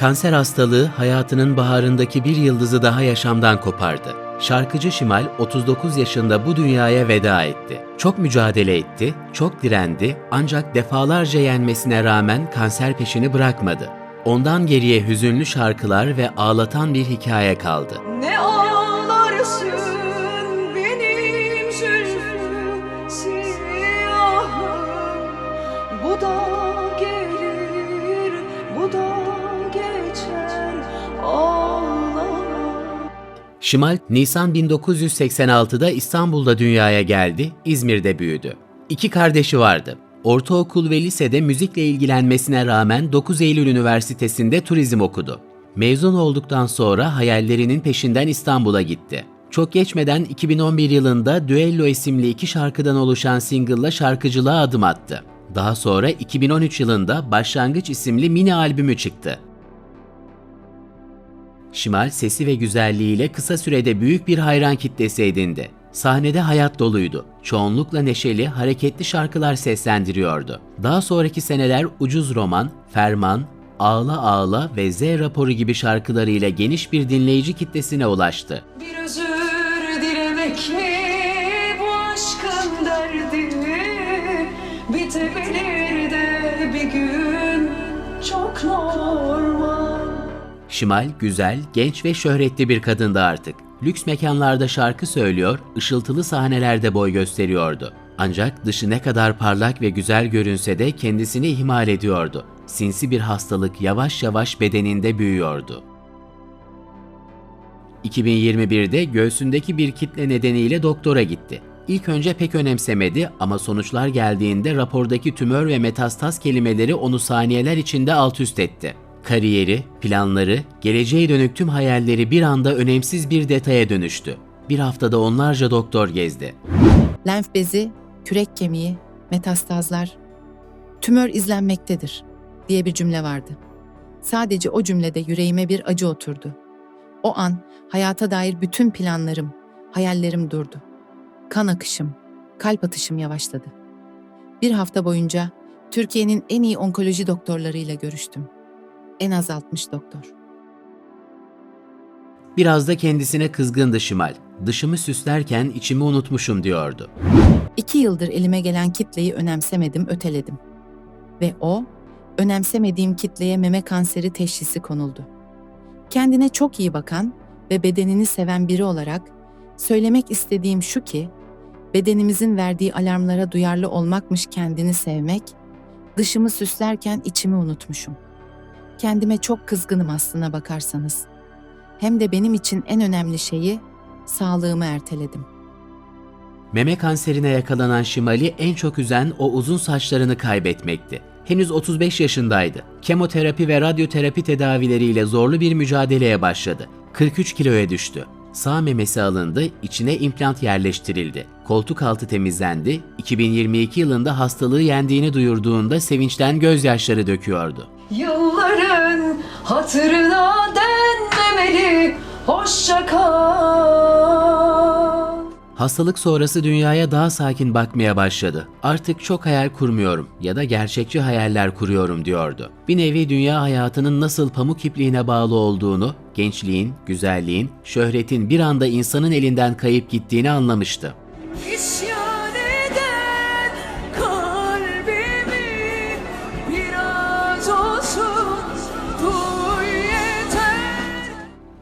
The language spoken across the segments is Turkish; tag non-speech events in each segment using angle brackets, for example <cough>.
Kanser hastalığı hayatının baharındaki bir yıldızı daha yaşamdan kopardı. Şarkıcı Şimal 39 yaşında bu dünyaya veda etti. Çok mücadele etti, çok direndi ancak defalarca yenmesine rağmen kanser peşini bırakmadı. Ondan geriye hüzünlü şarkılar ve ağlatan bir hikaye kaldı. Ne ağlarsın Şimal, Nisan 1986'da İstanbul'da dünyaya geldi, İzmir'de büyüdü. İki kardeşi vardı. Ortaokul ve lisede müzikle ilgilenmesine rağmen 9 Eylül Üniversitesi'nde turizm okudu. Mezun olduktan sonra hayallerinin peşinden İstanbul'a gitti. Çok geçmeden 2011 yılında Düello isimli iki şarkıdan oluşan single'la şarkıcılığa adım attı. Daha sonra 2013 yılında Başlangıç isimli mini albümü çıktı. Şimal sesi ve güzelliğiyle kısa sürede büyük bir hayran kitlesi edindi. Sahnede hayat doluydu. Çoğunlukla neşeli, hareketli şarkılar seslendiriyordu. Daha sonraki seneler Ucuz Roman, Ferman, Ağla Ağla ve Z raporu gibi şarkılarıyla geniş bir dinleyici kitlesine ulaştı. Bir özür dilemek mi bu aşkın derdi Bitebilir de bir gün çok normal Şimal güzel, genç ve şöhretli bir kadındı artık. Lüks mekanlarda şarkı söylüyor, ışıltılı sahnelerde boy gösteriyordu. Ancak dışı ne kadar parlak ve güzel görünse de kendisini ihmal ediyordu. Sinsi bir hastalık yavaş yavaş bedeninde büyüyordu. 2021'de göğsündeki bir kitle nedeniyle doktora gitti. İlk önce pek önemsemedi ama sonuçlar geldiğinde rapordaki tümör ve metastaz kelimeleri onu saniyeler içinde alt üst etti. Kariyeri, planları, geleceğe dönük tüm hayalleri bir anda önemsiz bir detaya dönüştü. Bir haftada onlarca doktor gezdi. lenf bezi, kürek kemiği, metastazlar, tümör izlenmektedir diye bir cümle vardı. Sadece o cümlede yüreğime bir acı oturdu. O an hayata dair bütün planlarım, hayallerim durdu. Kan akışım, kalp atışım yavaşladı. Bir hafta boyunca Türkiye'nin en iyi onkoloji doktorlarıyla görüştüm. En az 60 doktor. Biraz da kendisine kızgındı Şimal. Dışımı süslerken içimi unutmuşum diyordu. İki yıldır elime gelen kitleyi önemsemedim, öteledim. Ve o, önemsemediğim kitleye meme kanseri teşhisi konuldu. Kendine çok iyi bakan ve bedenini seven biri olarak söylemek istediğim şu ki, bedenimizin verdiği alarmlara duyarlı olmakmış kendini sevmek, dışımı süslerken içimi unutmuşum. Kendime çok kızgınım aslına bakarsanız. Hem de benim için en önemli şeyi sağlığımı erteledim. Meme kanserine yakalanan Şimal'i en çok üzen o uzun saçlarını kaybetmekti. Henüz 35 yaşındaydı. Kemoterapi ve radyoterapi tedavileriyle zorlu bir mücadeleye başladı. 43 kiloya düştü. Sağ memesi alındı, içine implant yerleştirildi. Koltuk altı temizlendi. 2022 yılında hastalığı yendiğini duyurduğunda sevinçten gözyaşları döküyordu. Yılların hatırına denmemeli Hoşça kal Hastalık sonrası dünyaya daha sakin bakmaya başladı. Artık çok hayal kurmuyorum ya da gerçekçi hayaller kuruyorum diyordu. Bir nevi dünya hayatının nasıl pamuk ipliğine bağlı olduğunu, gençliğin, güzelliğin, şöhretin bir anda insanın elinden kayıp gittiğini anlamıştı. İsyan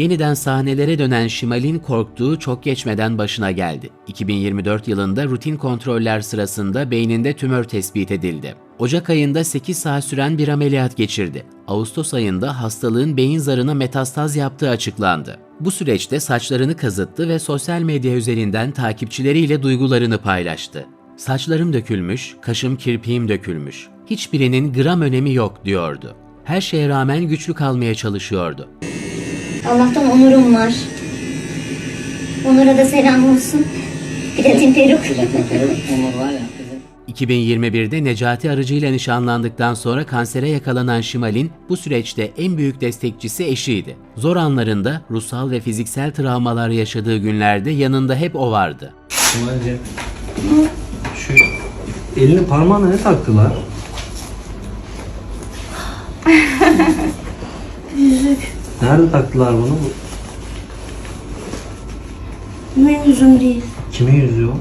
Yeniden sahnelere dönen Şimal'in korktuğu çok geçmeden başına geldi. 2024 yılında rutin kontroller sırasında beyninde tümör tespit edildi. Ocak ayında 8 saat süren bir ameliyat geçirdi. Ağustos ayında hastalığın beyin zarına metastaz yaptığı açıklandı. Bu süreçte saçlarını kazıttı ve sosyal medya üzerinden takipçileriyle duygularını paylaştı. Saçlarım dökülmüş, kaşım kirpiğim dökülmüş. Hiçbirinin gram önemi yok diyordu. Her şeye rağmen güçlü kalmaya çalışıyordu. Allah'tan Onur'um var. Onur'a da selam olsun. Platin peruk. Onur var ya. 2021'de Necati aracıyla nişanlandıktan sonra kansere yakalanan Şimal'in bu süreçte en büyük destekçisi eşiydi. Zor anlarında ruhsal ve fiziksel travmalar yaşadığı günlerde yanında hep o vardı. Şimal'cim. Şu elini parmağına ne taktılar? <laughs> Nerede taktılar bunu? Benim yüzüm değil. Kimi yüzüyor?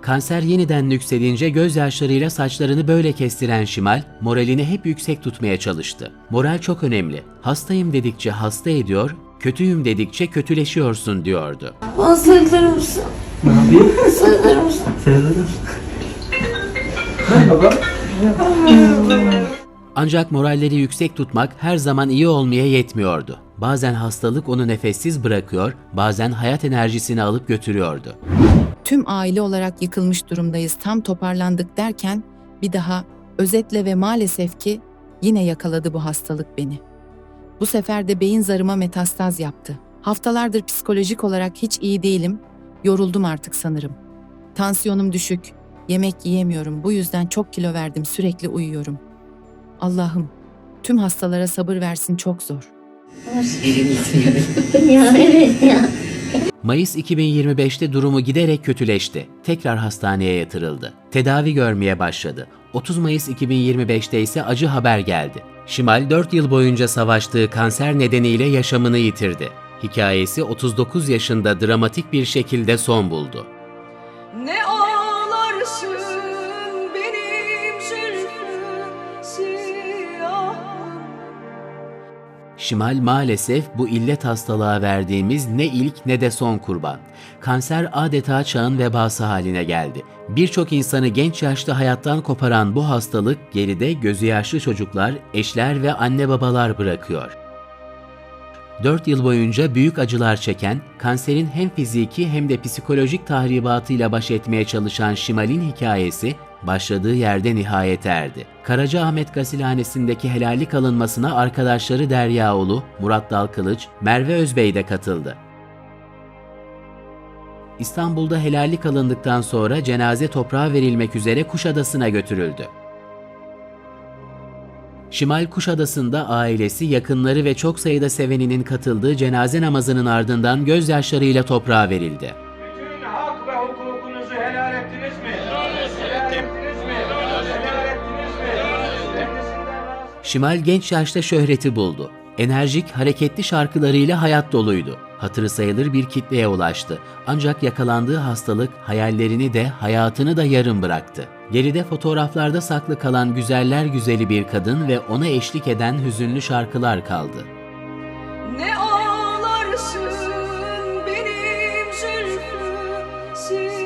Kanser yeniden yükselince gözyaşlarıyla saçlarını böyle kestiren Şimal, moralini hep yüksek tutmaya çalıştı. Moral çok önemli. Hastayım dedikçe hasta ediyor, kötüyüm dedikçe kötüleşiyorsun diyordu. Hastalıklar mısın? Ne yapayım? Hastalıklar mısın? Sevdim. Merhaba. Ancak moralleri yüksek tutmak her zaman iyi olmaya yetmiyordu. Bazen hastalık onu nefessiz bırakıyor, bazen hayat enerjisini alıp götürüyordu. Tüm aile olarak yıkılmış durumdayız. Tam toparlandık derken bir daha özetle ve maalesef ki yine yakaladı bu hastalık beni. Bu sefer de beyin zarıma metastaz yaptı. Haftalardır psikolojik olarak hiç iyi değilim. Yoruldum artık sanırım. Tansiyonum düşük. Yemek yiyemiyorum. Bu yüzden çok kilo verdim. Sürekli uyuyorum. Allah'ım tüm hastalara sabır versin çok zor. ya evet ya. Mayıs 2025'te durumu giderek kötüleşti. Tekrar hastaneye yatırıldı. Tedavi görmeye başladı. 30 Mayıs 2025'te ise acı haber geldi. Şimal 4 yıl boyunca savaştığı kanser nedeniyle yaşamını yitirdi. Hikayesi 39 yaşında dramatik bir şekilde son buldu. Ne ağlarsın Şimal maalesef bu illet hastalığa verdiğimiz ne ilk ne de son kurban. Kanser adeta çağın vebası haline geldi. Birçok insanı genç yaşta hayattan koparan bu hastalık geride gözü yaşlı çocuklar, eşler ve anne babalar bırakıyor. 4 yıl boyunca büyük acılar çeken, kanserin hem fiziki hem de psikolojik tahribatıyla baş etmeye çalışan Şimal'in hikayesi başladığı yerde nihayet erdi. Karacaahmet Gasilhanesi'ndeki helallik alınmasına arkadaşları Deryaoğlu, Murat Dalkılıç, Merve Özbey de katıldı. İstanbul'da helallik alındıktan sonra cenaze toprağa verilmek üzere Kuşadası'na götürüldü. Şimal Kuşadası'nda ailesi, yakınları ve çok sayıda seveninin katıldığı cenaze namazının ardından gözyaşlarıyla toprağa verildi. Bütün hak ve hukukunuzu helal ettiniz mi? Helal ettiniz mi? Helal ettiniz mi? Şimal genç yaşta şöhreti buldu. Enerjik, hareketli şarkılarıyla hayat doluydu. Hatırı sayılır bir kitleye ulaştı. Ancak yakalandığı hastalık hayallerini de hayatını da yarım bıraktı. Geride fotoğraflarda saklı kalan güzeller güzeli bir kadın ve ona eşlik eden hüzünlü şarkılar kaldı.